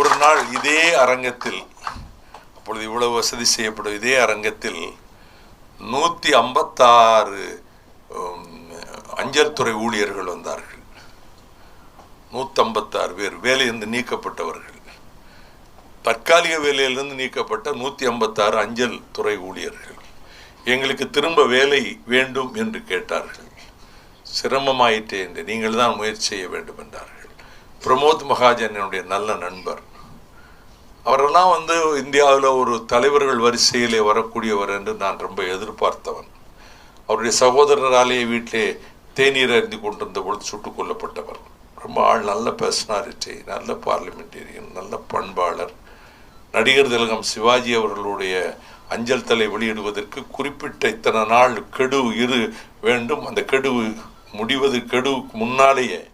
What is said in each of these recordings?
ஒரு நாள் இதே அரங்கத்தில் அப்பொழுது இவ்வளவு வசதி செய்யப்படும் இதே அரங்கத்தில் நூற்றி ஐம்பத்தாறு அஞ்சல் துறை ஊழியர்கள் வந்தார்கள். நூற்றம்பத்தாறு பேர் வேலையிலிருந்து நீக்கப்பட்டவர்கள். தற்காலிக வேலையிலிருந்து நீக்கப்பட்ட நூற்றி ஐம்பத்தாறு அஞ்சல் துறை ஊழியர்கள். எங்களுக்கு திரும்ப வேலை வேண்டும் என்று கேட்டார்கள். சிரமமாயிற்றே என்று நீங்கள் தான் முயற்சி செய்ய வேண்டும் என்றார்கள். பிரமோத் மகாஜன் என்னுடைய நல்ல நண்பர் அவரெல்லாம் வந்து இந்தியாவில் ஒரு தலைவர்கள் வரிசையிலே வரக்கூடியவர் என்று நான் ரொம்ப எதிர்பார்த்தவன். அவருடைய சகோதரராலேயே வீட்டிலே தேநீர் அறிந்து கொண்டிருந்த பொழுது சுட்டுக் கொல்லப்பட்டவர். ரொம்ப ஆள் நல்ல பர்சனாலிட்டி நல்ல பார்லிமெண்டேரியன் நல்ல பண்பாளர். நடிகர் திலகம் சிவாஜி அவர்களுடைய அஞ்சல் தலை வெளியிடுவதற்கு குறிப்பிட்ட இத்தனை நாள் கெடு இரு வேண்டும். அந்த கெடு முடிவது கெடுவுக்கு முன்னாலேயே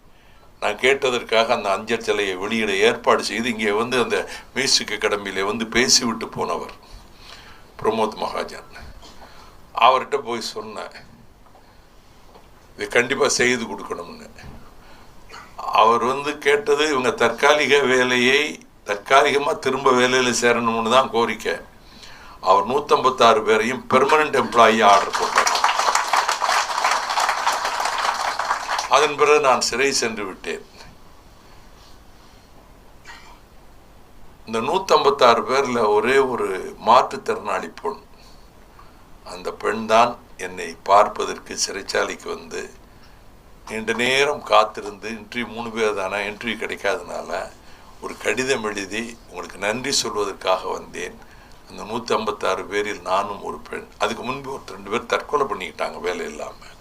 நான் கேட்டதற்காக அந்த அஞ்சல் சிலையை வெளியிட ஏற்பாடு செய்து இங்கே வந்து அந்த மியூசிக் அகாடமியிலே வந்து பேசிவிட்டு போனவர் பிரமோத் மகாஜன். அவர்கிட்ட போய் சொன்னேன் இது கண்டிப்பாக செய்து கொடுக்கணும்னு. அவர் வந்து கேட்டது இவங்க தற்காலிக வேலையை தற்காலிகமாக திரும்ப வேலையில் சேரணும்னு தான் கோரிக்கை. அவர் நூற்றம்பத்தாறு பேரையும் பெர்மனண்ட் எம்ப்ளாயி ஆர்டர் போட்டார். அதன் பிறகு நான் சிறை சென்று விட்டேன். இந்த நூற்றம்பத்தாறு பேரில் ஒரே ஒரு மாற்றுத்திறனாளி பெண் அந்த பெண் தான் என்னை பார்ப்பதற்கு சிறைச்சாலைக்கு வந்து நீண்ட நேரம் காத்திருந்து இன்ட்ரிவியூ மூணு பேர் தானே இன்ட்ரிவியூ கிடைக்காதனால ஒரு கடிதம் எழுதி உங்களுக்கு நன்றி சொல்வதற்காக வந்தேன். அந்த நூற்றி ஐம்பத்தாறு பேரில் நானும் ஒரு பெண். அதுக்கு முன்பு ஒரு ரெண்டு பேர் தற்கொலை பண்ணிக்கிட்டாங்க வேலை இல்லாமல்